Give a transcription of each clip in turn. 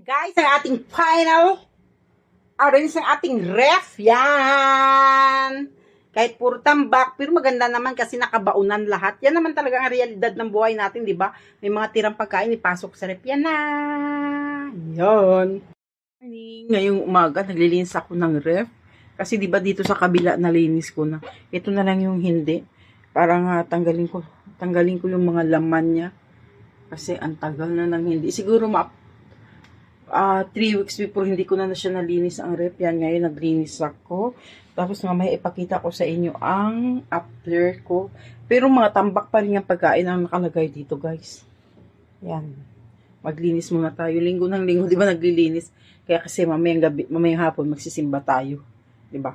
Guys, ang ating final arrange ng ating ref. Yan. Kahit puro tambak, pero maganda naman kasi nakabaunan lahat. Yan naman talaga ang realidad ng buhay natin, di ba? May mga tirang pagkain, ipasok sa ref. Yan na. Yan. Ngayong umaga, naglilinis ako ng ref. Kasi di ba dito sa kabila nalinis ko na. Ito na lang yung hindi. Para nga tanggalin ko, tanggalin ko yung mga laman niya. Kasi ang tagal na nang hindi. Siguro ma ah three weeks before hindi ko na, na siya nalinis ang rep. Yan ngayon naglinis ako. Tapos mamaya ipakita ko sa inyo ang after ko. Pero mga tambak pa rin yung pagkain ang nakalagay dito guys. Yan. Maglinis muna tayo. Linggo ng linggo, di ba naglilinis? Kaya kasi mamayang gabi, mamayang hapon magsisimba tayo. Di ba?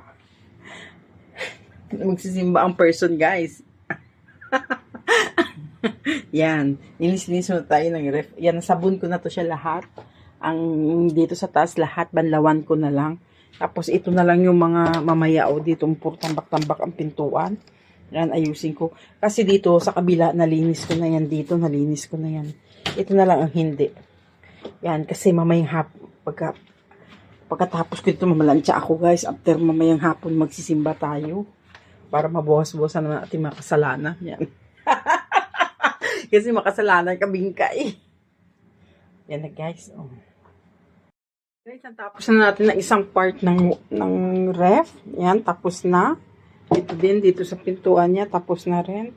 magsisimba ang person guys. Yan. Nilis-linis muna tayo ng ref. Yan, sabon ko na to siya lahat. Ang dito sa taas, lahat, banlawan ko na lang. Tapos ito na lang yung mga mamaya o dito, puro tambak-tambak ang pintuan. Yan, ayusin ko. Kasi dito sa kabila, nalinis ko na yan. Dito, nalinis ko na yan. Ito na lang ang hindi. Yan, kasi mamayang hap, pagka, pagkatapos ko ito, mamalansya ako guys. After mamayang hapon, magsisimba tayo. Para mabawas-bawasan naman ating mga kasalanan. Yan. kasi makasalanan kaming kay. Yan na guys. Oh. Guys, tapos na natin na isang part ng, ng ref. Yan, tapos na. Ito din, dito sa pintuan niya, tapos na rin.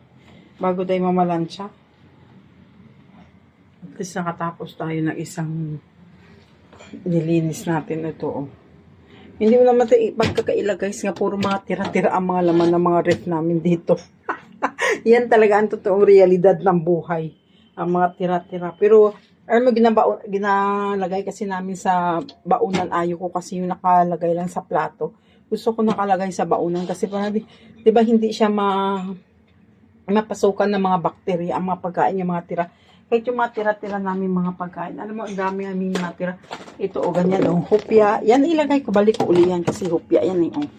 Bago tayo mamalansya. At least nakatapos tayo ng isang nilinis natin ito. Oh. Hindi mo naman tayo pagkakaila guys nga puro mga tira-tira ang mga laman ng mga ref namin dito. Yan talaga ang totoong realidad ng buhay. Ang mga tira-tira. Pero alam mo, ginabao, ginalagay kasi namin sa baunan. Ayaw ko kasi yung nakalagay lang sa plato. Gusto ko nakalagay sa baunan kasi para di, di ba hindi siya ma, mapasukan ng mga bakterya, ang mga pagkain, yung mga tira. Kahit yung mga tira-tira namin mga pagkain. Alam mo, ang dami namin mga tira. Ito o ganyan, o hupya. Yan, ilagay ko. Balik ko uli yan kasi hupya yan eh. Oh.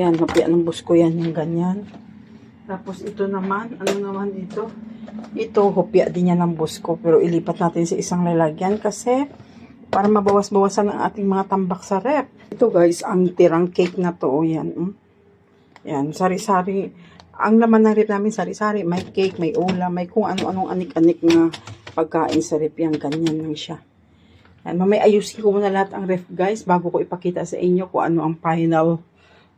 Yan, hupya ng busko yan, yung ganyan. Tapos ito naman, ano naman dito? Ito, hupya din yan ng busko. Pero ilipat natin sa isang lalagyan kasi para mabawas-bawasan ang ating mga tambak sa rep. Ito guys, ang tirang cake na to. O yan. Mm. Yan, sari-sari. Ang laman ng rep namin, sari-sari. May cake, may ulam, may kung ano-anong anik-anik na pagkain sa rep. Yan, ganyan lang siya. Yan, mamay ayusin ko muna lahat ang ref guys bago ko ipakita sa inyo kung ano ang final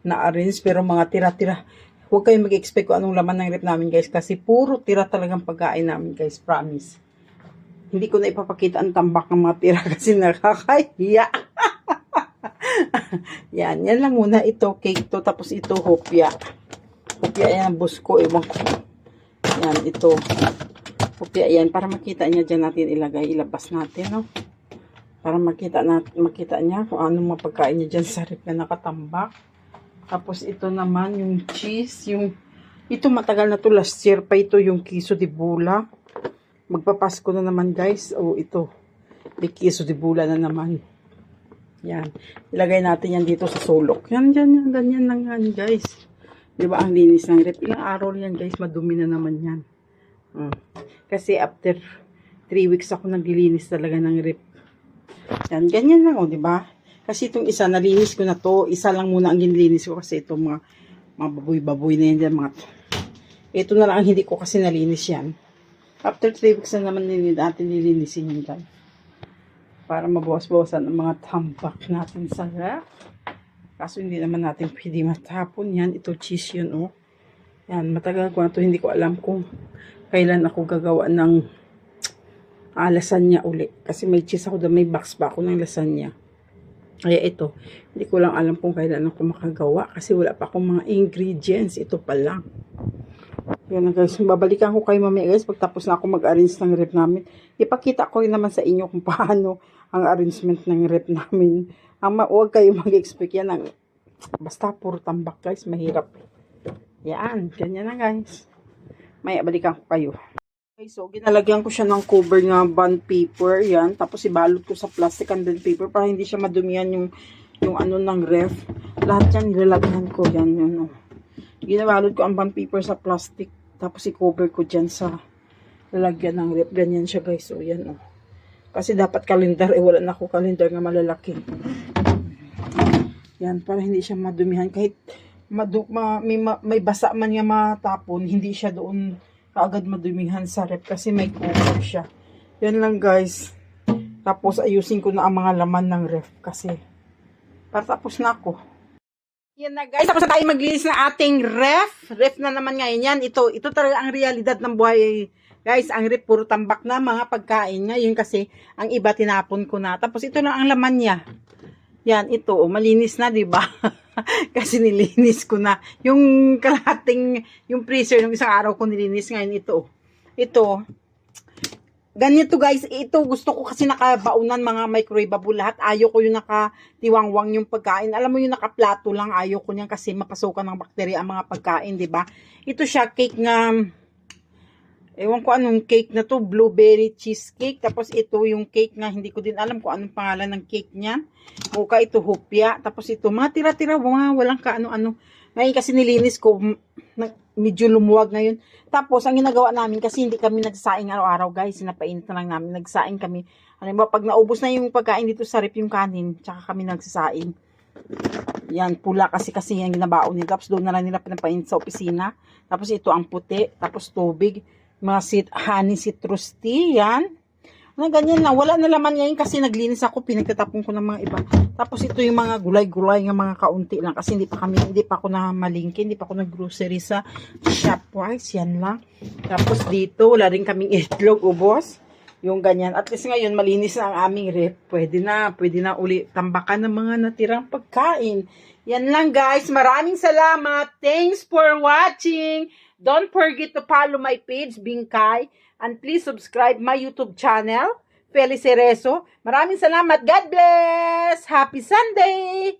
na arrange. Pero mga tira-tira, huwag kayong mag-expect kung anong laman ng rep namin guys kasi puro tira talagang pagkain namin guys, promise. Hindi ko na ipapakita ang tambak ng mga tira kasi nakakahiya. yan, yan lang muna ito, cake to, tapos ito, hopya. Hopya yan, busko, ewan ko. Yan, ito. Hopya yan, para makita niya dyan natin ilagay, ilabas natin, no? Para makita, na, makita niya kung anong mapagkain niya dyan sa rep na nakatambak. Tapos ito naman, yung cheese, yung, ito matagal na to, last year pa ito, yung kiso de bula. Magpapasko na naman guys. O ito, may kiso de bula na naman. Yan. Ilagay natin yan dito sa sulok. Yan, yan, yan, ganyan lang yan guys. Di ba ang linis ng rep? Ilang araw yan guys, madumi na naman yan. Hmm. Kasi after 3 weeks ako naglilinis talaga ng rep. Yan, ganyan lang o, di ba? Kasi itong isa, nalinis ko na to. Isa lang muna ang ginilinis ko kasi itong mga, mga baboy-baboy na yan. Mga, ito na lang ang hindi ko kasi nalinis yan. After 3 weeks na naman nilin, natin nilinisin yan guys. Para mabawas-bawasan ang mga tambak natin sa ref. Kaso hindi naman natin pwede matapon yan. Ito cheese yun oh. Yan, matagal ko na to. Hindi ko alam kung kailan ako gagawa ng ah, lasagna uli. Kasi may cheese ako doon. May box pa ako ng lasagna. Kaya ito, hindi ko lang alam kung kailan ako makagawa kasi wala pa akong mga ingredients. Ito pa lang. Yan guys, babalikan ko kayo mamaya guys pagtapos na ako mag-arrange ng rep namin. Ipakita ko rin naman sa inyo kung paano ang arrangement ng rep namin. Ang huwag kayo mag-expect yan. Ang, basta puro tambak guys, mahirap. Yan, ganyan na guys. Maya balikan ko kayo. Okay, so ginalagyan ko siya ng cover nga bond paper, yan. Tapos ibalot ko sa plastic and then paper para hindi siya madumihan yung yung ano ng ref. Lahat yan nilalagyan ko, yan, yan. Oh. Ginabalot ko ang bond paper sa plastic. Tapos i-cover ko dyan sa lalagyan ng ref. Ganyan siya guys, so yan oh. Kasi dapat kalendar, eh wala na ako kalendar nga malalaki. Yan, para hindi siya madumihan. Kahit madu, ma, may, ma- may basa man nga matapon, hindi siya doon kaagad madumihan sa rep kasi may cover siya. Yan lang guys. Tapos ayusin ko na ang mga laman ng ref kasi para tapos na ako. Yan na guys, tapos na tayo maglinis ng ating ref. Ref na naman ngayon yan. Ito, ito talaga ang realidad ng buhay. Guys, ang ref puro tambak na mga pagkain. Ngayon kasi, ang iba tinapon ko na. Tapos ito lang ang laman niya. Yan, ito, oh, malinis na, di ba? kasi nilinis ko na. Yung kalahating, yung freezer, yung isang araw ko nilinis ngayon, ito. Ito, ganito guys, ito gusto ko kasi nakabaunan mga microwaveable lahat. Ayaw ko yung nakatiwangwang yung pagkain. Alam mo yung nakaplato lang, ayaw ko niyan kasi mapasukan ng bakterya ang mga pagkain, di ba? Ito siya, cake nga, ewan ko anong cake na to, blueberry cheesecake. Tapos ito yung cake nga, hindi ko din alam kung anong pangalan ng cake niyan. Muka ito, hupya. Tapos ito, mga tira-tira, mga walang kaano-ano. Ngayon kasi nilinis ko, na- medyo lumuwag ngayon. Tapos, ang ginagawa namin, kasi hindi kami nagsaing araw-araw, guys. Sinapainit na lang namin. Nagsaing kami. Alam mo, pag naubos na yung pagkain dito sa rep, yung kanin, tsaka kami nagsasaing. Yan, pula kasi kasi yung ginabaon nila. Tapos doon na lang nila pinapainit sa opisina. Tapos ito ang puti. Tapos tubig. Mga sit, honey citrus tea. Yan. Na ganyan na. Wala na laman ngayon kasi naglinis ako. Pinagtatapon ko ng mga iba. Tapos ito yung mga gulay-gulay ng mga kaunti lang. Kasi hindi pa kami, hindi pa ako na malingki. Hindi pa ako nag-grocery sa Shopwise. Yan lang. Tapos dito, wala rin kaming itlog, ubos. Yung ganyan. At least ngayon, malinis na ang aming rep. Pwede na. Pwede na uli tambakan ng mga natirang pagkain. Yan lang guys. Maraming salamat. Thanks for watching. Don't forget to follow my page, Bingkay. And please subscribe my YouTube channel, Felice Rezo. Maraming salamat. God bless. Happy Sunday.